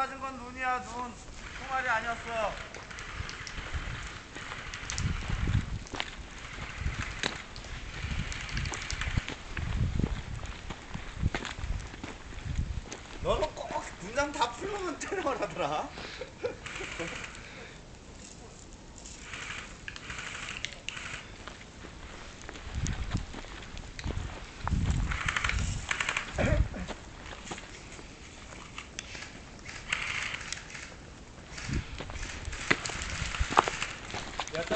건 눈이야 눈. 총알이 아니었어 너는 꼭 분장 다 풀면 때려라더라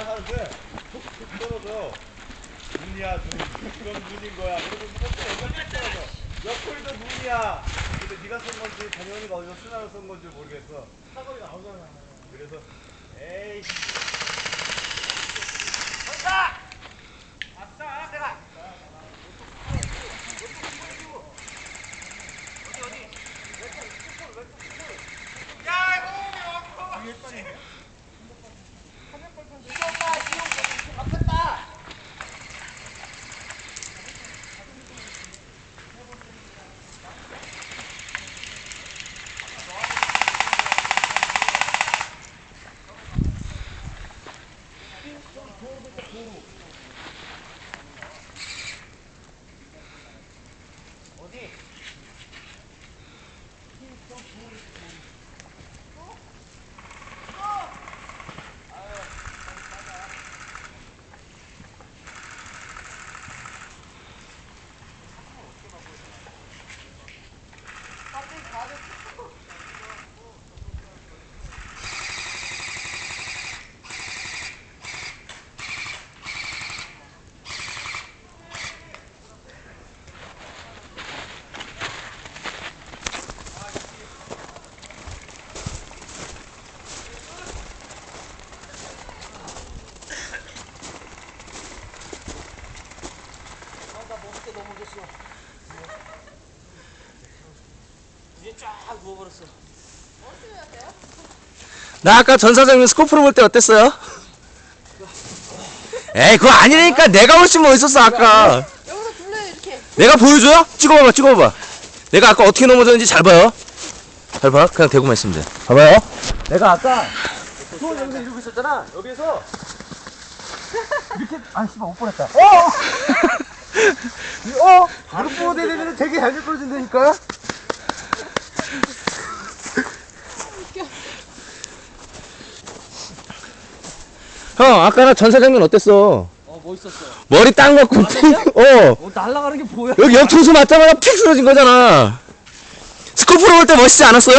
하는데 툭툭 떨어져. 눈이야 눈 그럼 눈인 거야. 그리고 무겁게 여기까지 떨어져 옆구리도 눈이야. 근데 네가 쓴 건지 단영이가 어디서 수나로 쓴 건지 모르겠어. 사거리가 나오잖아 그래서 에이 간다 아싸 내가 나 아까 전 사장님 스코프로 볼 때 어땠어요? 에이 그거 아니라니까 내가 훨씬 멋있었어 아까 여기서 둘레 이렇게 내가 보여줘요? 찍어봐봐 찍어봐봐 내가 아까 어떻게 넘어졌는지 잘 봐요 잘 봐? 그냥 대고만 있으면 돼 봐봐요 내가 아까 손 여기서 이러고 있었잖아 여기서 이렇게 아 씨발 못 보냈다 어! 어! 무릎 보고 내리면 되게 잘 미끄러진다니까 형 아까 나 전 사장님 어땠어? 어 멋있었어. 머리 딱 맞고 픽, 어 어 날아가는 게 뭐야? 여기 옆통수 맞자마자 픽 쓰러진 거잖아 스코프로 볼 때 멋있지 않았어요?